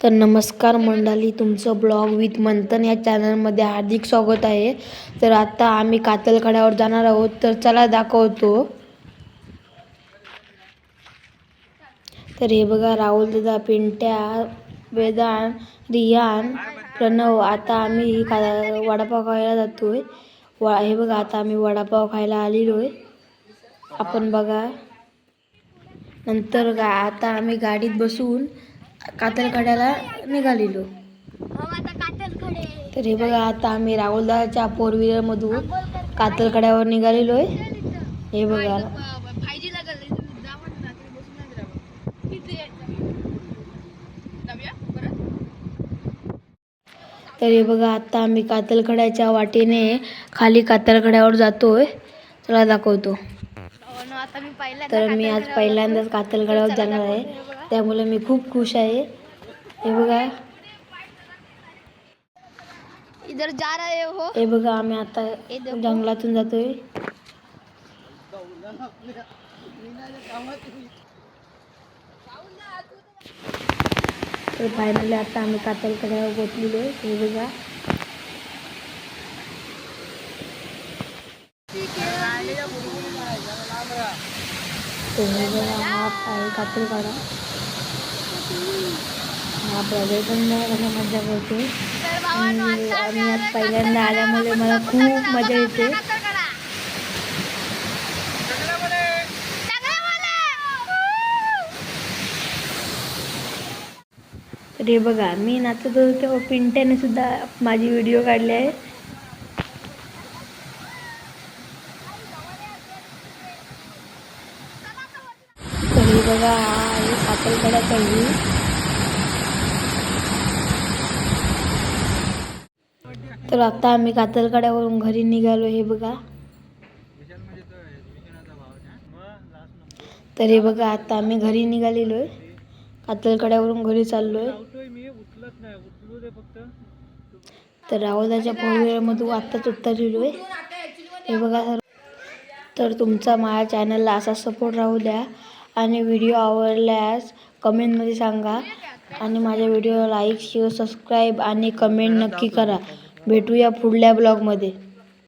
तर नमस्कार मंडळी तुमचं ब्लॉग विथ मंथन या चॅनलमध्ये हार्दिक स्वागत आहे. तर आता आम्ही कातलकड्यावर जाणार आहोत. तर चला दाखवतो. तर हे बघा राहुल दादा पिंट्या वेदान रियान प्रणव आता आम्ही का वडापाव खायला जातोय. वा हे बघा आता आम्ही वडापाव खायला आलेलो आहे आपण बघा. नंतर गा आता आम्ही गाडीत बसून कातलकड्याला निघालेलो. तर हे बघा आता आम्ही राहुलदाच्या फोर व्हीलरमधून कातलकड्यावर निघालेलो आहे हे बघा. तर हे बघा आता आम्ही कातलकड्याच्या वाटेने खाली कातलकड्यावर जातोय. तुला दाखवतो. तर मी आज पहिल्यांदाच कातलगडावर जाणार आहे. त्यामुळे मी खूप खुश आहे. हे बघा. इधर जा रहे हो. हे बघा आम्ही आता जंगलातून जातोय. तर फायनली आता आम्ही कातलकड्यावर पोचलेलो आहे. हे बघा. तर हे हा आहे हा ब्रदर पण मला मजा करते. आणि आज पहिल्यांदा आल्यामुळे मला खूप मजा येते. रे बघा मी नाचत होते तेव्हा पिंट्याने सुद्धा माझी व्हिडिओ काढली आहे. बघा आणि आहे कातलकड्याचा तर आता आम्ही कातलकड्यावरून घरी निघालो हे बघा. तर हे बघा आता आम्ही घरी निघालेलो आहे कातलकड्यावरून घरी चाललो आहे तर राहुलाच्या फोर व्हीलरमधून आत्ताच उतरलेलो आहे हे बघा सर तर तुमचा माझ्या चॅनलला असा सपोर्ट राहू द्या. आणि व्हिडिओ आवडल्यास कमेंटमध्ये सांगा. आणि माझ्या व्हिडिओ लाईक शेअर सबस्क्राईब आणि कमेंट नक्की करा. भेटूया पुढल्या ब्लॉगमध्ये